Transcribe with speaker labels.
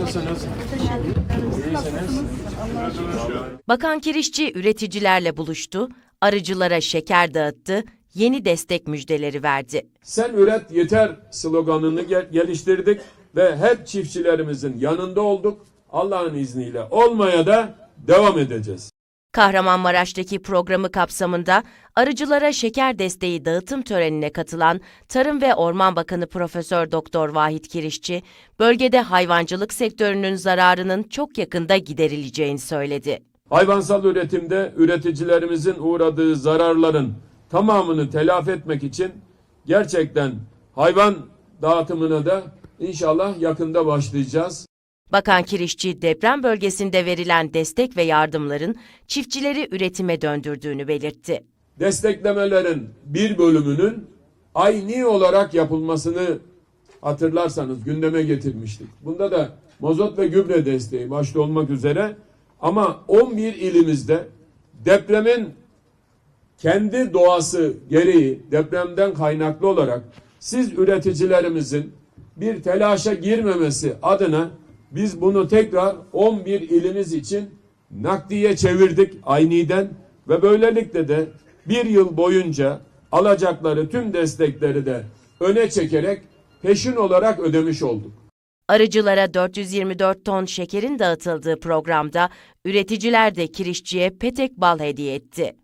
Speaker 1: Nasılsınız? İyisiniz.
Speaker 2: Bakan Kirişçi üreticilerle buluştu, arıcılara şeker dağıttı, yeni destek müjdeleri verdi.
Speaker 1: Sen üret yeter sloganını gel- geliştirdik ve hep çiftçilerimizin yanında olduk. Allah'ın izniyle olmaya da devam edeceğiz.
Speaker 2: Kahramanmaraş'taki programı kapsamında arıcılara şeker desteği dağıtım törenine katılan Tarım ve Orman Bakanı Profesör Doktor Vahit Kirişçi, bölgede hayvancılık sektörünün zararının çok yakında giderileceğini söyledi.
Speaker 1: Hayvansal üretimde üreticilerimizin uğradığı zararların tamamını telafi etmek için gerçekten hayvan dağıtımına da inşallah yakında başlayacağız.
Speaker 2: Bakan Kirişçi deprem bölgesinde verilen destek ve yardımların çiftçileri üretime döndürdüğünü belirtti.
Speaker 1: desteklemelerin bir bölümünün ayni olarak yapılmasını hatırlarsanız gündeme getirmiştik. Bunda da mazot ve gübre desteği başta olmak üzere ama 11 ilimizde depremin kendi doğası gereği depremden kaynaklı olarak siz üreticilerimizin bir telaşa girmemesi adına biz bunu tekrar 11 ilimiz için nakdiye çevirdik ayniden ve böylelikle de bir yıl boyunca alacakları tüm destekleri de öne çekerek peşin olarak ödemiş olduk.
Speaker 2: Arıcılara 424 ton şekerin dağıtıldığı programda üreticiler de kirişçiye petek bal hediye etti.